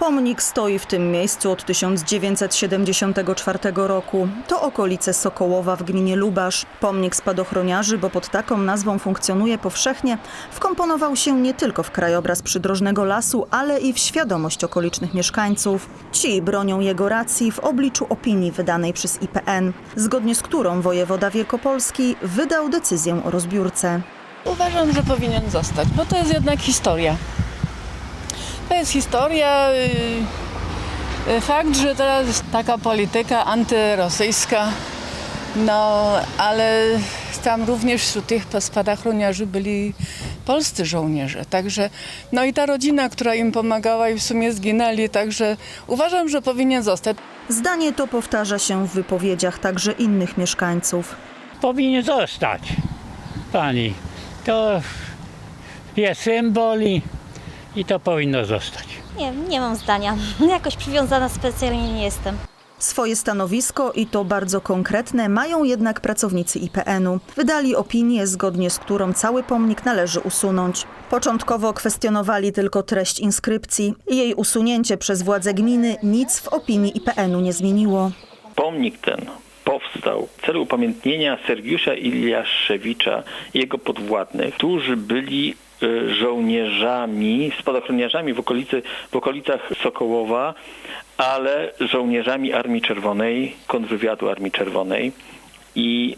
Pomnik stoi w tym miejscu od 1974 roku. To okolice Sokołowa w gminie Lubasz. Pomnik spadochroniarzy, bo pod taką nazwą funkcjonuje powszechnie, wkomponował się nie tylko w krajobraz przydrożnego lasu, ale i w świadomość okolicznych mieszkańców. Ci bronią jego racji w obliczu opinii wydanej przez IPN, zgodnie z którą wojewoda Wielkopolski wydał decyzję o rozbiórce. Uważam, że powinien zostać, bo to jest jednak historia. To jest historia. yy, yy, Fakt, że teraz jest taka polityka antyrosyjska, no ale tam również wśród tych spadochroniarzy byli polscy żołnierze. Także, no i ta rodzina, która im pomagała i w sumie zginęli, także uważam, że powinien zostać. Zdanie to powtarza się w wypowiedziach także innych mieszkańców. powinien zostać. Pani, to jest symbol i, i to powinno zostać. Nie, nie mam zdania. Jakoś przywiązana specjalnie nie jestem. Swoje stanowisko i to bardzo konkretne mają jednak pracownicy IPN-u. Wydali opinię, zgodnie z którą cały pomnik należy usunąć. Początkowo kwestionowali tylko treść inskrypcji. Jej usunięcie przez władze gminy nic w opinii IPN-u nie zmieniło. Pomnik ten powstał w celu upamiętnienia Sergiusza Iliaszewicza i jego podwładnych, którzy byli y, żołnierzami, spadochroniarzami w, okolicy, w okolicach Sokołowa, ale żołnierzami Armii Czerwonej, kontrwywiadu Armii Czerwonej. I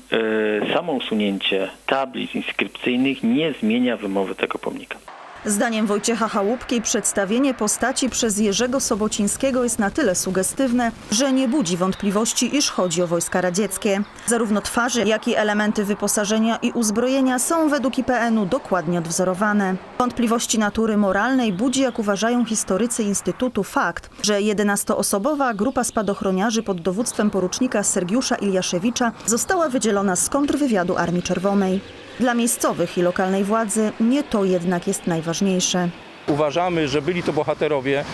y, samo usunięcie tablic inskrypcyjnych nie zmienia wymowy tego pomnika. Zdaniem Wojciecha Chałupki przedstawienie postaci przez Jerzego Sobocińskiego jest na tyle sugestywne, że nie budzi wątpliwości, iż chodzi o wojska radzieckie. Zarówno twarze, jak i elementy wyposażenia i uzbrojenia są według IPN-u dokładnie odwzorowane. Wątpliwości natury moralnej budzi, jak uważają historycy Instytutu, fakt, że 11-osobowa grupa spadochroniarzy pod dowództwem porucznika Sergiusza Iliaszewicza została wydzielona z kontrwywiadu Armii Czerwonej. Dla miejscowych i lokalnej władzy nie to jednak jest najważniejsze. Uważamy, że byli to bohaterowie,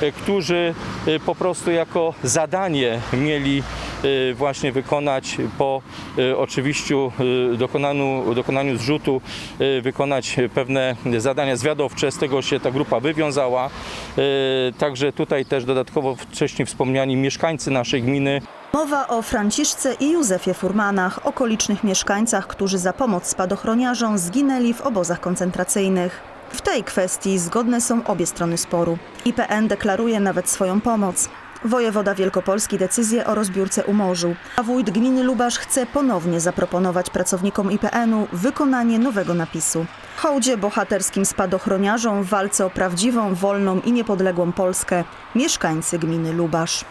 e, którzy e, po prostu jako zadanie mieli e, właśnie wykonać po oczywiście dokonaniu, dokonaniu zrzutu, wykonać pewne zadania zwiadowcze. Z tego się ta grupa wywiązała. Także tutaj też dodatkowo wcześniej wspomniani mieszkańcy naszej gminy Mowa o Franciszce i Józefie Furmanach, okolicznych mieszkańcach, którzy za pomoc spadochroniarzom zginęli w obozach koncentracyjnych. W tej kwestii zgodne są obie strony sporu. IPN deklaruje nawet swoją pomoc. Wojewoda Wielkopolski decyzję o rozbiórce umorzył, a wójt gminy Lubasz chce ponownie zaproponować pracownikom IPN-u wykonanie nowego napisu. Hołdzie bohaterskim spadochroniarzom w walce o prawdziwą, wolną i niepodległą Polskę mieszkańcy gminy Lubasz.